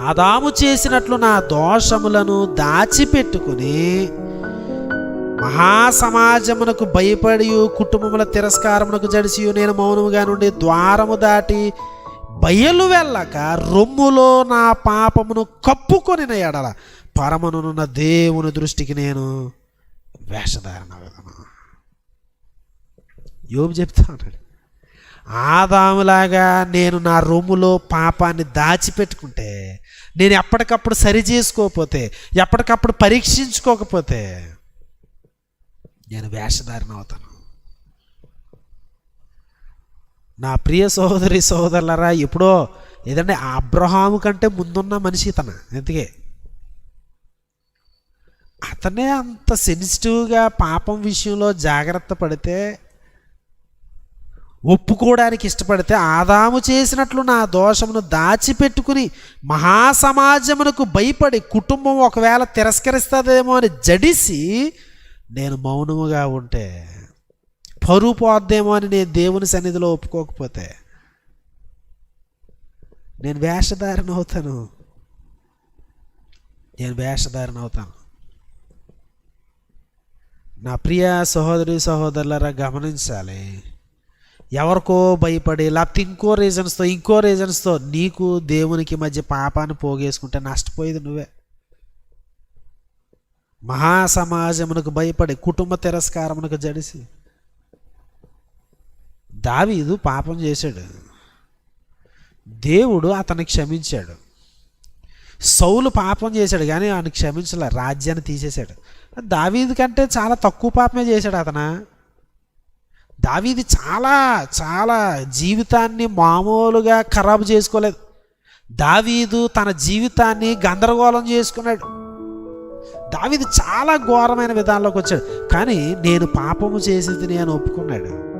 ఆదాము చేసినట్లు నా దోషములను దాచిపెట్టుకుని మహాసమాజమునకు భయపడి కుటుంబముల తిరస్కారమునకు జడిసి నేను మౌనముగా నుండి ద్వారము దాటి బయలు వెళ్ళక రొమ్ములో నా పాపమును కప్పుకొనిన ఎడల పరమనున్న దేవుని దృష్టికి నేను వేషధారణ యోబు చెప్తా ఉన్నాడు. ఆదాములాగా నేను నా రొమ్ములో పాపాన్ని దాచిపెట్టుకుంటే నేను ఎప్పటికప్పుడు సరి చేసుకోకపోతే ఎప్పటికప్పుడు పరీక్షించుకోకపోతే నేను వేషధారణ అవుతాను. నా ప్రియ సహోదరి సహోదరులరా ఎప్పుడో ఏదంటే అబ్రహాము కంటే ముందున్న మనిషి తన ఎందుకే అతనే అంత సెన్సిటివ్గా పాపం విషయంలో జాగ్రత్త పడితే ఒప్పుకోవడానికి ఇష్టపడితే ఆదాము చేసినట్లు నా దోషమును దాచిపెట్టుకుని మహాసమాజమునకు భయపడి కుటుంబం ఒకవేళ తిరస్కరిస్తుందేమో అని జడిసి నేను మౌనముగా ఉంటే పరువు పోద్దేమో అని నేను దేవుని సన్నిధిలో ఒప్పుకోకపోతే నేను వేషధారణ అవుతాను. నేను వేషధారణ అవుతాను. నా ప్రియ సహోదరి సహోదరులరా గమనించాలి. ఎవరికో భయపడి లేకపోతే ఇంకో రీజన్స్తో ఇంకో రీజన్స్తో నీకు దేవునికి మధ్య పాపాన్ని పోగేసుకుంటే నష్టపోయేది నువ్వే. మహాసమాజమునకు భయపడి కుటుంబ తిరస్కారమునకు జడిసి. దావీదు పాపం చేశాడు. దేవుడు అతన్ని క్షమించాడు. సౌలు పాపం చేశాడు కానీ ఆయన క్షమించలే రాజ్యాన్ని తీసేశాడు. దావీదు కంటే చాలా తక్కువ పాపమే చేశాడు అతను. దావీది చాలా చాలా జీవితాన్ని మామూలుగా ఖరాబు చేసుకోలేదు. దావీదు తన జీవితాన్ని గందరగోళం చేసుకున్నాడు. దావీది చాలా ఘోరమైన విధానంలోకి వచ్చాడు. కానీ నేను పాపము చేసేది నేను ఒప్పుకున్నాడు.